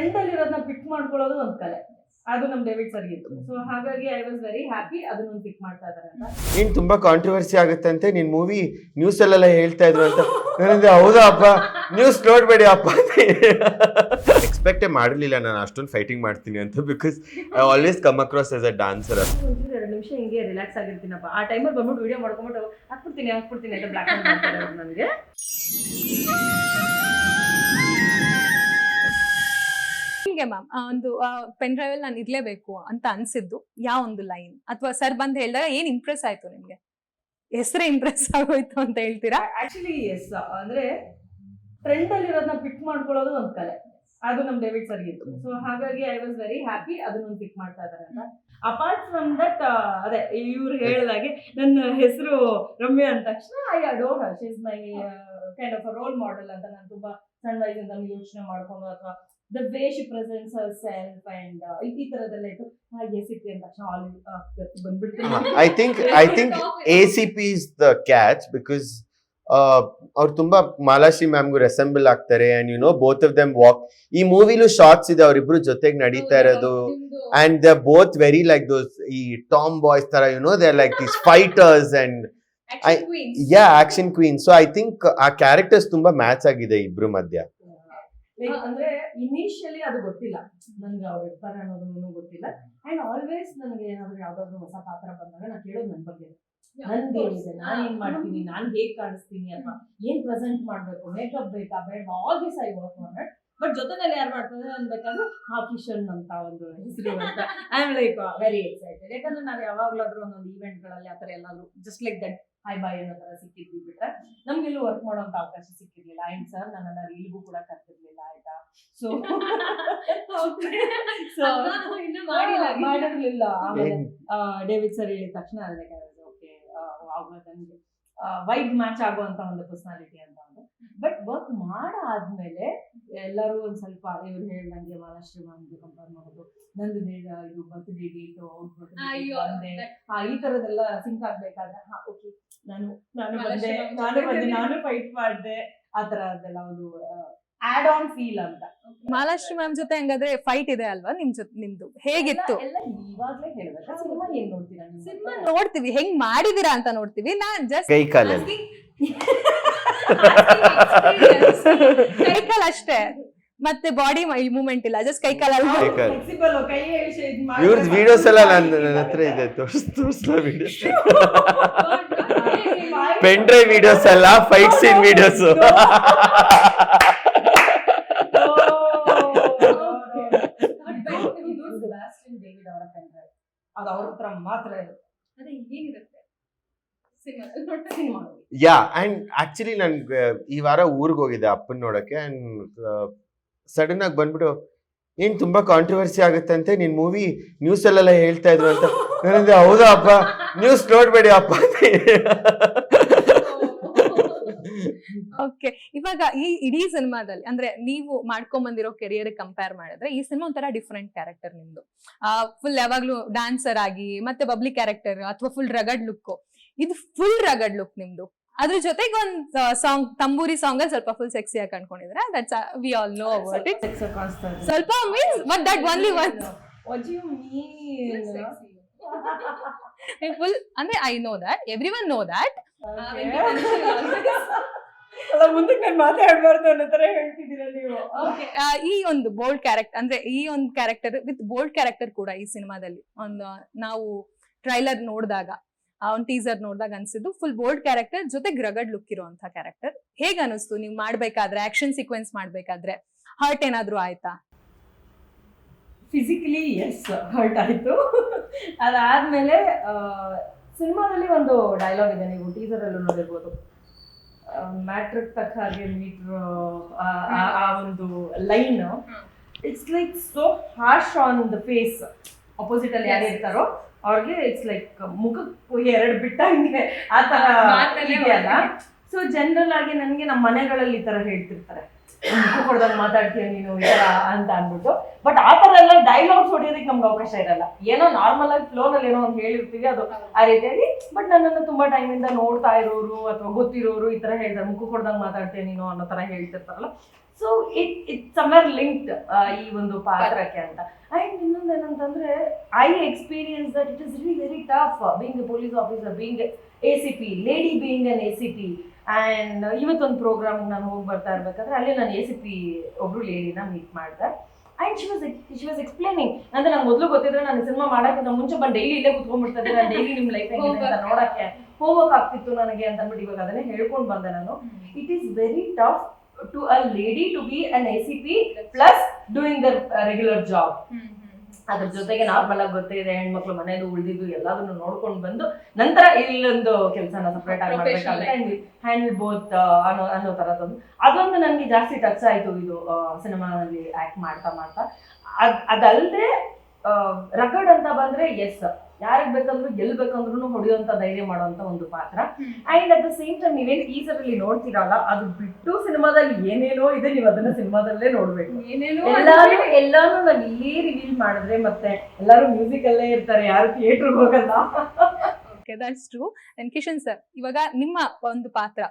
Trend ಅಲ್ಲಿ ಇರೋದನ್ನ ಪಿಕ್ ಮಾಡ್ಕೊಳ್ಳೋದು ನಮ್ಮ ಕಲೆ. ಅದು ನಮ್ ಡೇವಿಡ್ ಸರ್ ಇತ್ತು. ಸೊ ಹಾಗಾಗಿ ಐ ವಾಸ್ ವೆರಿ ಹ್ಯಾಪಿ ಅದನ್ನ ಪಿಕ್ ಮಾಡ್ತಾ ಇದ್ದಾರೆ ಅಂತ. ನೀನ್ ತುಂಬಾ ಕಾಂಟ್ರವರ್ಸಿ ಆಗುತ್ತಂತೆ ನಿನ್ ಮೂವಿ ನ್ಯೂಸ್ ಅಲ್ಲೆಲ್ಲ ಹೇಳ್ತಾ ಇದ್ರು ಅಂತ. ನನಗೆ ಹೌದಾ ಅಪ್ಪ? ನ್ಯೂಸ್ ನೋಡ್ಬೇಡಿ ಅಪ್ಪ ಎಕ್ಸ್ಪೆಕ್ಟೇ ಮಾಡಿರ್ಲಿಲ್ಲ. ನಾನು ಅಷ್ಟೊಂದು ಫೈಟಿಂಗ್ ಮಾಡ್ತೀನಿ ಅಂತ because I always come across as a dancer ಒಂಚೂರು ಎರಡು ನಿಮಿಷ ಹಿಂಗೆ ರಿಲ್ಯಾಕ್ಸ್ ಆಗಿರ್ತೀನಪ್ಪ. ಆ ಟೈಮಲ್ಲಿ ಬಂದ್ಬಿಟ್ಟು ವಿಡಿಯೋ ಮಾಡ್ಕೊಂಬಿಟ್ಟು ಹಾಕ್ಬಿಡ್ತೀನಿ ಹಾಕ್ಬಿಡ್ತೀನಿ ಅಂತ ಬ್ಲಾಕ್ ಮಾಡ್ತಾರೆ ನನಗೆ. ನಿಮ್ಗೆ ಮ್ಯಾಮ್ ಒಂದು ಪೆನ್ ಡ್ರೈವ್ ಅಲ್ಲಿ ನಾನು ಇರ್ಲೇಬೇಕು ಅಂತ ಅನ್ಸಿದ್ದು ಯಾವ ಒಂದು ಲೈನ್ ಅಥವಾ ಸರ್ ಬಂದ್ ಹೇಳಿದಾಗ ಏನ್ ಇಂಪ್ರೆಸ್ ಆಯ್ತು ನಿಮ್ಗೆ? ಹೆಸರೇ ಇಂಪ್ರೆಸ್ ಆಗೋಯ್ತು ಅಂತ ಹೇಳ್ತೀರಾ? ಆಕ್ಚುಲಿ ಎಸ್ ಅಂದ್ರೆ ಟ್ರೆಂಡ್ ಅಲ್ಲಿ ಇರೋದನ್ನ ಪಿಕ್ ಮಾಡ್ಕೊಳ್ಳೋದು ಒಂದ್ ಕಲೆ. ಅದು ನಮ್ ಡೇವಿಡ್ ಸರ್ ಇತ್ತು. ಸೊ ಹಾಗಾಗಿ ಐ ವಾಸ್ ವೆರಿ ಹ್ಯಾಪಿ ಅದನ್ನ ಪಿಕ್ ಮಾಡ್ತಾ ಇದಾರೆ ಅಂತ. ಅಪಾರ್ಟ್ ಫ್ರಮ್ ದಟ್ ಅದೇ ಇವ್ರು ಹೇಳಿದಾಗೆ ನನ್ನ ಹೆಸರು ರಮ್ಯಾ ಅಂದ ತಕ್ಷಣ I adore her is my kind of role model ಅಂತ ನಾನು ತುಂಬಾ ಸಣ್ಣ ವಯಸ್ಸಿಂದ ಯೋಚನೆ ಮಾಡ್ಕೊಂಡು ಅಥವಾ the way she presents her self and ಈ ತರದೆಲ್ಲ ಇತ್ತು. ಹಾಗೆ ಸಿಕ್ತಿ ಅಂತ ಶಾಲ್ ಬಂದ್ಬಿಡ್ತೀನಿ I think I think A C P is the catch because ಅವ್ರು ತುಂಬಾ ಮಾಲಾಶ್ರೀ ಮ್ಯಾಮ್ಗೂ ರೆಸೆಂಬಲ್ ಆಗ್ತಾರೆ and you know both of them walk ಈ ಮೂವಿಲೂ ಶಾರ್ಟ್ಸ್ ಇದೆ ಅವ್ರಿಬ್ರು ಜೊತೆಗೆ ನಡೀತಾ ಇರೋದು. And the both very like those ಈ ಟಾಮ್ ಬಾಯ್ಸ್ ತರ you know they like these fighters and ya action queen so I think ಆ ಕ್ಯಾರೆಕ್ಟರ್ಸ್ ತುಂಬಾ ಮ್ಯಾಚ್ ಆಗಿದೆ ಇಬ್ರು ಮಧ್ಯ. ಅಂದ್ರೆ ಇನಿಷಿಯಲಿ ಅದು ಗೊತ್ತಿಲ್ಲ. ನನ್ಗೆ ಅವ್ರು ಇರ್ತಾರೆ ಅನ್ನೋದು ಗೊತ್ತಿಲ್ಲ. ಅಂಡ್ ಆಲ್ವೇಸ್ ನನಗೆ ಏನಾದ್ರು ಯಾವ್ದಾದ್ರು ಹೊಸ ಪಾತ್ರ ಬಂದಾಗ ನಾನು ಕೇಳೋದು ನನ್ನ ಬಗ್ಗೆ. ನನ್ಗೇನಿದೆ ನಾನ್ ಏನ್? ಮಾಡ್ತೀನಿ? ನಾನ್ ಹೇಗ್ ಕಾಣಿಸ್ತೀನಿ ಅಥವಾ ಏನ್ ಪ್ರೆಸೆಂಟ್ ಮಾಡ್ಬೇಕು? ಮೇಕಪ್ ಬೇಕಾ? ಬೇಡ. All this I work on but ಜೊತೆನಲ್ಲಿ ಯಾರು ಮಾಡ್ತಾರೆ? ಅನ್ಬೇಕಾದ್ರೆ ಹಾ ಕಿಶನ್ ಅಂತ ಒಂದು ಹೆಸರು ಅಂತ. I am like very excited ಯಾಕಂದ್ರೆ ನಾವು ಯಾವಾಗ್ಲಾದ್ರೂ ಒಂದೊಂದು ಈವೆಂಟ್ಗಳಲ್ಲಿ ಆತರ ಎಲ್ಲಾದ್ರೂ just like that hi bye ಅನ್ನೋ ತರ ಸಿಕ್ಕಿದ್ವಿ ಬಿಟ್ರೆ ನಮ್ಗೆಲ್ಲೂ ವರ್ಕ್ ಮಾಡೋಂತ ಅವಕಾಶ ಸಿಕ್ಕಿರ್ಲಿಲ್ಲ. ಐನ್ ಸರ್ ನನ್ನ ರೀಲ್ಗೂ ಕೂಡ ಕರ್ತಿರ್ಲಿಲ್ಲ ಆಯ್ತಾ? ಸೊ ಸೊ ಮಾಡಿರ್ಲಿಲ್ಲ. ಆಮೇಲೆ ಡೇವಿಡ್ ಸರ್ ಹೇಳಿದ ತಕ್ಷಣ ಓಕೆ ಅವಾಗ ನನಗೆ ವೈಬ್ ಮ್ಯಾಚ್ ಆಗುವಂತ ಒಂದು ಪರ್ಸನಾಲಿಟಿ ಅಂತ ಒಂದು. ಬಟ್ ವರ್ಕ್ ಮಾಡಾದ್ಮೇಲೆ ಎಲ್ಲರೂ ಒಂದ್ ಸ್ವಲ್ಪ ಇವ್ರು ಹೇಳ್ದಂಗೆ ಮಹಾರಾಷ್ಟ್ರ ಮ್ಯಾಮ್ಗೆ ಕಂಪೇರ್ ಮಾಡೋದು. ನಂದು ಇದು ಬರ್ತ್ಡೇ ಡೇಟ್ ಅಯ್ಯೋ, ಬಂದೆ. ಹಾ ಈ ತರದೆಲ್ಲ ಸಿಂಕ್ ಆಗ್ಬೇಕಾದ್ರೆ ಹಾ ಓಕೆ ನಾನು ನಾನು ಬಂದೆ ನಾನು ಬಂದೆ ನಾನು ಫೈಟ್ ಮಾಡಿದೆ. ಆ ತರದೆಲ್ಲ ಒಂದು ಆಡ್ ಆನ್ ಫೀಲ್ ಅಂತ. ಮಹಾಲಕ್ಷ್ಮಿ ಮ್ಯಾಮ್ ಜೊತೆ ಹಂಗಾದ್ರೆ ಫೈಟ್ ಇದೆ ಅಲ್ವಾ ನಿಮ್ ಜೊತೆ ನಿಮ್ದು? ಹೇಗಿತ್ತು? ಇವಾಗ್ಲೇ ಹೇಳ್ಬೇಕಾ? ಸಿನಿಮಾ ಏನ್ ನೋಡ್ತೀರಾ ಸಿನಿಮಾ ನೋಡ್ತೀವಿ. ಹೆಂಗ್ ಮಾಡಿದೀರಾ ಅಂತ ನೋಡ್ತೀವಿ. ನಾನ್ ಜಸ್ಟ್ ಕೈ ಕಾಲಲ್ಲಿ. ಕೈಕಾಲ್ ಅಷ್ಟೇ. ಮತ್ತೆ ಬಾಡಿ ಮೂವ್ಮೆಂಟ್ ಇಲ್ಲ. ಜಸ್ಟ್ ಕೈ ಕಾಲ ಇವ್ರದ್ದು ವಿಡಿಯೋಸ್ ಎಲ್ಲ ನನ್ನ ನನ್ನ ಹತ್ರ ಇದೆ. ತೋರ್ಸ್ ತೋರ್ಸ್ಲಾ ವಿಡಿಯೋಸ್ ಪೆನ್ ಡ್ರೈವ್ ವಿಡಿಯೋಸ್ ಅಲ್ಲ ಫೈಟ್ ಸೀನ್ ವಿಡಿಯೋಸ್. ಅದು ಅವ್ರ ಹತ್ರ ಮಾತ್ರ ಇರುತ್ತೆ ಸಿನಿಮಾ. ಯಾ ಅಂಡ್ ಆಕ್ಚುಲಿ ನನ್ಗೆ ಈ ವಾರ ಊರಿಗೆ ಹೋಗಿದ್ದೆ ಅಪ್ಪನ್ ನೋಡಕ್ಕೆ ಅಂಡ್ ಸಡನ್ ಆಗಿ ಬಂದ್ಬಿಟ್ಟು, ಏನ್ ತುಂಬಾ ಕಾಂಟ್ರವರ್ಸಿ ಆಗುತ್ತಂತೆ ನಿನ್ ಮೂವಿ ನ್ಯೂಸ್ ಅಲ್ಲೆಲ್ಲ ಹೇಳ್ತಾ ಇದ್ರು ಅಂತ. ನನಂದೆ ಹೌದಾ ಅಪ್ಪ? ನ್ಯೂಸ್ ನೋಡ್ಬೇಡಿ ಅಪ್ಪ ಓಕೆ, ಇವಾಗ ಈ ಇಡೀ ಸಿನಿಮಾದಲ್ಲಿ, ಅಂದ್ರೆ ನೀವು ಮಾಡ್ಕೊಂಡ್ ಬಂದಿರೋ ಕೆರಿಯರ್ ಕಂಪೇರ್ ಮಾಡಿದ್ರೆ, ಈ ಸಿನಿಮಾ ಒಂಥರ ಡಿಫ್ರೆಂಟ್ ಕ್ಯಾರೆಕ್ಟರ್ ನಿಮ್ದು. ಫುಲ್ ಯಾವಾಗ್ಲೂ ಡ್ಯಾನ್ಸರ್ ಆಗಿ, ಮತ್ತೆ ಪಬ್ಲಿಕ್ ಕ್ಯಾರೆಕ್ಟರ್ ಅಥವಾ ಫುಲ್ ರಗಡ್ ಲುಕ್ ಇದು ಫುಲ್ ರಗಡ್ ಲುಕ್ ನಿಮ್ದು. ಅದ್ರ ಜೊತೆಗೆ ಒಂದ್ ಸಾಂಗ್ ತಂಬೂರಿ ಸಾಂಗ್ ಅಲ್ಲಿ ಸ್ವಲ್ಪ ಫುಲ್ ಸೆಕ್ಸಿ ಆಗಿ ಕಂಡ್ಕೊಂಡಿದ್ರೆ that's we all know about it. ಸ್ವಲ್ಪ means but that only one What do you mean? Full ಅಂದ್ರೆ I know that every one know that ಈ ಒಂದು ಬೋಲ್ಡ್ ಕ್ಯಾರೆಕ್ಟರ್ ಅಂದ್ರೆ ಈ ಒಂದು ಕ್ಯಾರೆಕ್ಟರ್ ವಿತ್ ಬೋಲ್ಡ್ ಕ್ಯಾರೆಕ್ಟರ್ ಕೂಡ ಈ ಸಿನಿಮಾದಲ್ಲಿ ಒಂದು ನಾವು ಟ್ರೈಲರ್ ನೋಡಿದಾಗ ಒಂದು ಟೀಸರ್ ನೋಡಿದಾಗ ಅನ್ಸಿದ್ದು ಫುಲ್ ಬೋಲ್ಡ್ ಕ್ಯಾರೆಕ್ಟರ್ ಜೊತೆ ಗ್ರಗಡ್ ಲುಕ್ ಇರುವಂತ ಕ್ಯಾರೆಕ್ಟರ್ ಹೇಗ್ ಅನಿಸ್ತು? ನೀವು ಮಾಡ್ಬೇಕಾದ್ರೆ ಆಕ್ಷನ್ ಸೀಕ್ವೆನ್ಸ್ ಮಾಡ್ಬೇಕಾದ್ರೆ ಹರ್ಟ್ ಏನಾದ್ರೂ ಆಯ್ತಾ? ಫಿಸಿಕಲಿ ಎಸ್ ಹರ್ಟ್ ಆಯ್ತು. ಅದಾದ್ಮೇಲೆ ಸಿನಿಮಾದಲ್ಲಿ ಒಂದು ಡೈಲಾಗ್ ಇದೆ ನೀವು ಟೀಸರ್ ಅಲ್ಲಿ ನೋಡಿರ್ಬೋದು. ಮ್ಯಾಟ್ರಿಕ್ ತಕ್ಕ ಹಾಗೆ ಮೀಟ್ರ್ ಆ ಒಂದು line it's like so harsh on the face opposite ಅಲ್ಲಿ ಯಾರು ಇರ್ತಾರೋ ಅವ್ರಿಗೆ ಇಟ್ಸ್ ಲೈಕ್ ಮುಖಕ್ಕೆ ಎರಡು ಬಿಟ್ಟಂಗೆ ಆ ತರ ಅಲ್ಲ? ಇದೆಯಲ್ಲ ಸೊ ಜನರಲ್ ಆಗಿ ನನಗೆ ನಮ್ಮ ಮನೆಗಳಲ್ಲಿ ಈ ತರ ಹೇಳ್ತಿರ್ತಾರೆ. ಮುಖ ಕೊಡ್ದಂಗ್ ಮಾತಾಡ್ತೀಯ ನೀನು ಈ ತರ ಅಂತ ಅಂದ್ಬಿಟ್ಟು. ಬಟ್ ಆ ತರ ಎಲ್ಲ ಡೈಲಾಗ್ಸ್ ಹೊಡಿಯೋದಕ್ಕೆ ನಮ್ಗೆ ಅವಕಾಶ ಇರಲ್ಲ. ಏನೋ ನಾರ್ಮಲ್ ಆಗಿ ಫ್ಲೋ ನಲ್ಲಿ ಏನೋ ಒಂದು ಹೇಳಿರ್ತೀವಿ ಅದು ಆ ರೀತಿಯಲ್ಲಿ ಬಟ್ ನನ್ನನ್ನು ತುಂಬಾ ಟೈಮಿಂದ ಇಂದ ನೋಡ್ತಾ ಇರೋರು ಅಥವಾ ಗೊತ್ತಿರೋರು ಈ ತರ ಹೇಳ್ತಾರೆ ಮುಖ ಕೊಡ್ದಂಗ್ ಮಾತಾಡ್ತೀಯ ನೀನು? ಅನ್ನೋ ತರ ಹೇಳ್ತಿರ್ತಾರಲ್ಲ. So it it summer linked ಈ ಒಂದು ಪಾತ್ರಕ್ಕೆ ಅಂತ. ಅಂಡ್ ಇನ್ನೊಂದು ಏನಂತಂದ್ರೆ I experience that it is really very tough being police officer being A C P lady being an A C P and ಇವತ್ತೊಂದು ಪ್ರೋಗ್ರಾಮ್ ನಾನು ಹೋಗಿ ಬರ್ತಾ ಇರ್ಬೇಕಾದ್ರೆ ಅಲ್ಲಿ ನಾನು ಎ ಸಿ ಪಿ ಒಬ್ರು ಲೇಡಿನ ಮೀಟ್ ಮಾಡಿದೆ. And she was she was explaining ಅಂದ್ರೆ ನಂಗೆ ಮೊದಲು ಗೊತ್ತಿದ್ರೆ ನಾನು ಸಿನಿಮಾ ಮಾಡೋಕ್ಕಿಂತ ಮುಂಚೆ ಬಂದು ಡೈಲಿ ಇಲ್ಲೇ ಕುತ್ಕೊಂಡ್ಬಿಡ್ತಾ ನಾನು ಡೈಲಿ ನಿಮ್ಮ ಲೈಫ್ ಹೆಂಗಿದೆ ಅಂತ ನೋಡೋಕ್ಕೆ. ಹೋಗೋಕ್ಕಾಗ್ತಿತ್ತು ಆಗ್ತಿತ್ತು ನನಗೆ ಅಂತ ಅಂದ್ಬಿಟ್ಟು ಇವಾಗ ಅದನ್ನೇ ಹೇಳ್ಕೊಂಡು ಬಂದೆ ನಾನು. It is very tough to a lady to be an A plus doing the uh, regular job ಅದ್ರ ಜೊತೆಗೆ ನಾರ್ಮಲ್ ಆಗಿ ಗೊತ್ತಿದೆ ಹೆಣ್ಮಕ್ಳು ಮನೆಯದು ಉಳಿದಿದ್ದು ಎಲ್ಲದನ್ನು ನೋಡ್ಕೊಂಡು ಬಂದು ನಂತರ ಇಲ್ಲೊಂದು ಕೆಲಸನ ಸಪ್ರೇಟ್ ಆಗಿ ಮಾಡ್ಬೇಕಾಗುತ್ತೆ ಹ್ಯಾಂಡಲ್ ಬೋತ್ ಅನ್ನೋ ಅನ್ನೋ ತರದೊಂದು ಅದೊಂದು ನನಗೆ ಜಾಸ್ತಿ ಟಚ್ ಆಯ್ತು ಇದು ಸಿನಿಮಾದಲ್ಲಿ ಆಕ್ಟ್ ಮಾಡ್ತಾ ಮಾಡ್ತಾ. ಅದ್ ಅದಲ್ಲದೆ ರೆಕಾರ್ಡ್ ಅಂತ ಬಂದ್ರೆ ಎಸ್ ಯಾರಿಗೆ ಬೇಕಂದ್ರೂ ಬೇಕಂದ್ರು ಹೊಡೆಯುವಂತ ಧೈರ್ಯ ಮಾಡುವಂತ ಒಂದು ಪಾತ್ರ. And at the same time ನೀವೇನ್ ಟೀಸರ್ ಅಲ್ಲಿ ನೋಡ್ತೀರಲ್ಲ ಅದು ಬಿಟ್ಟು ಸಿನಿಮಾದಲ್ಲಿ ಏನೇನೋ ಇದೆ ನೀವು ಅದನ್ನ ಸಿನಿಮಾದಲ್ಲೇ ನೋಡ್ಬೇಕು. ಏನೇನೋ ಎಲ್ಲಾನು ನಾವ್ ಇಲ್ಲೇ ರಿವೀಲ್ ಮಾಡಿದ್ರೆ ಮತ್ತೆ ಎಲ್ಲಾರು ಮ್ಯೂಸಿಕ್ ಅಲ್ಲೇ ಇರ್ತಾರೆ ಯಾರು ಥಿಯೇಟರ್ ಹೋಗಲ್ಲ. Okay that's true and Kishan sir ಇವಾಗ ನಿಮ್ಮ ಒಂದು ಪಾತ್ರ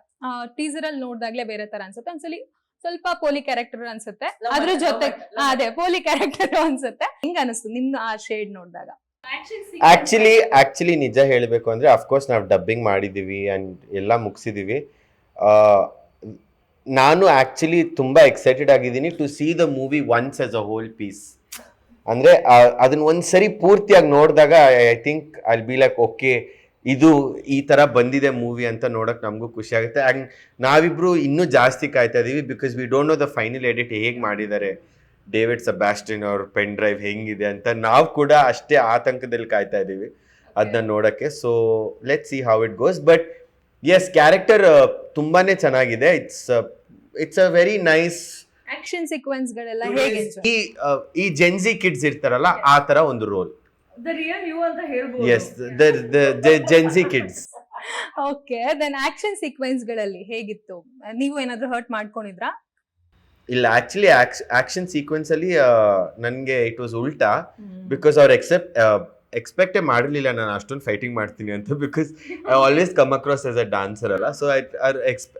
ಟೀಸರ್ ಅಲ್ಲಿ ನೋಡಿದಾಗ್ಲೇ ಬೇರೆ ತರ ಅನ್ಸುತ್ತೆ. ಒಂದ್ಸಲಿ ಸ್ವಲ್ಪ ಪೋಲಿ ಕ್ಯಾರೆಕ್ಟರ್ ಅನ್ಸುತ್ತೆ. ಅದ್ರ ಜೊತೆ ಅದೇ ಪೋಲಿ ಕ್ಯಾರೆಕ್ಟರ್ ಅನ್ಸುತ್ತೆ. ಹೆಂಗ ಅನಿಸ್ತು ನಿಮ್ದು ಆ ಶೇಡ್ ನೋಡಿದಾಗ? ಆಕ್ಚುಲಿ ಆಕ್ಚುಲಿ ನಿಜ ಹೇಳಬೇಕು ಅಂದರೆ ಅಫ್ಕೋರ್ಸ್ ನಾವು ಡಬ್ಬಿಂಗ್ ಮಾಡಿದ್ದೀವಿ ಆ್ಯಂಡ್ ಎಲ್ಲ ಮುಗಿಸಿದ್ದೀವಿ ನಾನು ಆ್ಯಕ್ಚುಲಿ ತುಂಬ ಎಕ್ಸೈಟೆಡ್ ಆಗಿದ್ದೀನಿ to see the movie once as a whole piece ಅಂದರೆ ಅದನ್ನು ಒಂದು ಸರಿ ಪೂರ್ತಿಯಾಗಿ ನೋಡಿದಾಗ I think I be like okay ಇದು ಈ ಥರ ಬಂದಿದೆ ಮೂವಿ ಅಂತ ನೋಡೋಕೆ ನಮಗೂ ಖುಷಿ ಆಗುತ್ತೆ. ಆ್ಯಂಡ್ ನಾವಿಬ್ಬರು ಇನ್ನೂ ಜಾಸ್ತಿ ಕಾಯ್ತಾ ಇದ್ದೀವಿ because we don't know the final edit ಹೇಗೆ ಮಾಡಿದ್ದಾರೆ. ಡೇವಿಡ್ ಸಬ್ಯಾಸ್ಟಿನ್ ಅವ್ರ ಪೆನ್ ಡ್ರೈವ್ ಹೆಂಗಿದೆ ಅಂತ ನಾವು ಕೂಡ ಅಷ್ಟೇ ಆತಂಕದಲ್ಲಿ ಕಾಯ್ತಾ ಇದ್ದೀವಿ. ಅದನ್ನ ನೋಡಕ್ಕೆ. So let see how it goes but yes character ತುಂಬಾನೇ ಚೆನ್ನಾಗಿದೆ. It's it's a very nice action sequence ಗಳೆಲ್ಲ ಹೇಗೆ ಈ ಈ ಜೆನ್ಸಿ ಕಿಡ್ಸ್ ಇರ್ತಾರಲ್ಲ ಆ ತರ ಒಂದು ರೋಲ್ ದ ರಿಯಲ್ ಯು ಅಂತ ಹೇಳ್ಬೋದು. Yes the Gen Z kids okay then action ಸೀಕ್ವೆನ್ಸ್ಗಳಲ್ಲಿ ಹೇಗಿತ್ತು? ನೀವು ಏನಾದ್ರೂ ಹರ್ಟ್ ಮಾಡ್ಕೊಂಡಿದ್ರಾ? ಇಲ್ಲ ಆಕ್ಚುಲಿ ಆಕ್ಷನ್ ಸೀಕ್ವೆನ್ಸ್ ಅಲ್ಲಿ ನನಗೆ ಇಟ್ ವಾಸ್ ಉಲ್ಟಾ ಬಿಕಾಸ್ ಅವ್ರು ಎಕ್ಸೆಪ್ಟ್ ಎಕ್ಸ್ಪೆಕ್ಟೇ ಮಾಡಲಿಲ್ಲ ನಾನು ಅಷ್ಟೊಂದು ಫೈಟಿಂಗ್ ಮಾಡ್ತೀನಿ ಅಂತ because I always come across as a dancer ಅಲ್ಲ. ಸೊ ಐ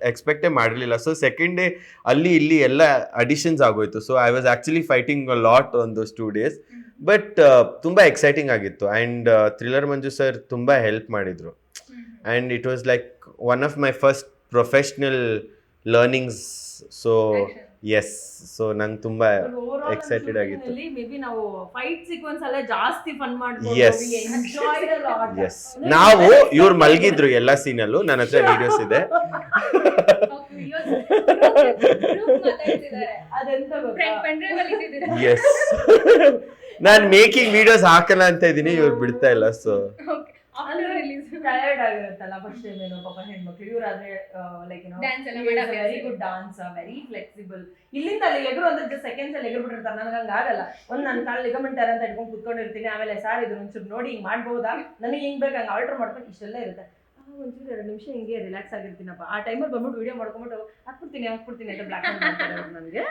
ಎಕ್ಸ್ಪೆಕ್ಟೇ ಮಾಡಿರಲಿಲ್ಲ. ಸೊ ಸೆಕೆಂಡ್ ಡೇ ಅಲ್ಲಿ ಇಲ್ಲಿ ಎಲ್ಲ ಅಡಿಷನ್ಸ್ ಆಗೋಯ್ತು. So I was actually fighting lot on those two days but ತುಂಬ ಎಕ್ಸೈಟಿಂಗ್ ಆಗಿತ್ತು. ಆ್ಯಂಡ್ ಥ್ರಿಲ್ಲರ್ ಮಂಜು ಸರ್ ತುಂಬ ಹೆಲ್ಪ್ ಮಾಡಿದರು. And it was like one of my first professional learnings so yes so ನಂಗೆ ತುಂಬ ಎಕ್ಸೈಟೆಡ್ ಆಗಿತ್ತು. Yes ಬಿ ನಾವು fight sequence ಅಲ್ಲೇ ಜಾಸ್ತಿ ಫನ್ Yes. ಮಾಡ್ಬೋದು ಎಸ್ ನಾವು ಇವ್ರು ಮಲಗಿದ್ರು ಎಲ್ಲ ಸೀನಲ್ಲೂ ನನ್ನ ಹತ್ರ ವಿಡಿಯೋಸ್ ಇದೆ. ಎಸ್ ನಾನು ಮೇಕಿಂಗ್ ವಿಡಿಯೋಸ್ ಹಾಕಲ್ಲ ಅಂತ ಇದ್ದೀನಿ. ಇವ್ರು ಬಿಡ್ತಾ ಇಲ್ಲ ಸೊ ಟಯರ್ಡ್ ಆಗಿರುತ್ತಲ್ಲ ಫಸ್ಟ್ ಟೈಮ್ ಏನೋ ಪಾಪ ಹೆಣ್ಮಕ್ಳು. ಇವ್ರಾದ್ರೆ ಲೈಕ್ ಏನೋ very good dance very flexible ಇಲ್ಲಿಂದ ಅಲ್ಲಿ ಎಗರು ಅಂದ್ರೆ ಸೆಕೆಂಡ್ಸ್ ಅಲ್ಲಿ ಎಗರು ಬಿಟ್ಟಿರ್ತಾರೆ ನನಗೆ ಹಂಗ ಆಗಲ್ಲ. ಒಂದ್ ನನ್ನ ಕಾಲ್ ಲಿಗಮೆಂಟ್ ಅಂತ ಇಟ್ಕೊಂಡು ಕುತ್ಕೊಂಡಿರ್ತೀನಿ. ಆಮೇಲೆ ಸಾರ್ ಇದು ಒಂಚೂರು ನೋಡಿ ಹಿಂಗ್ ಮಾಡ್ಬೋದಾ? ನನಗೆ ಹಿಂಗ್ ಬೇಕು ಹಂಗೆ ಆಲ್ಟರ್ ಮಾಡ್ಕೊಂಡು ಇಷ್ಟೆಲ್ಲ ಇರುತ್ತೆ. ಆ, ಒಂಚೂರು ಎರಡು ನಿಮಿಷ ಹಿಂಗೆ ರಿಲ್ಯಾಕ್ಸ್ ಆಗಿರ್ತೀನಪ್ಪ. ಆ ಟೈಮಲ್ಲಿ ಬಂದ್ಬಿಟ್ಟು ವಿಡಿಯೋ ಮಾಡ್ಕೊಂಬಿಟ್ಟು ಹಾಕ್ಬಿಡ್ತೀನಿ ಹಾಕ್ಬಿಡ್ತೀನಿ ಅಂತ ಬ್ಲಾಕ್ ಮಾಡ್ತಾರೆ ನನಗೆ.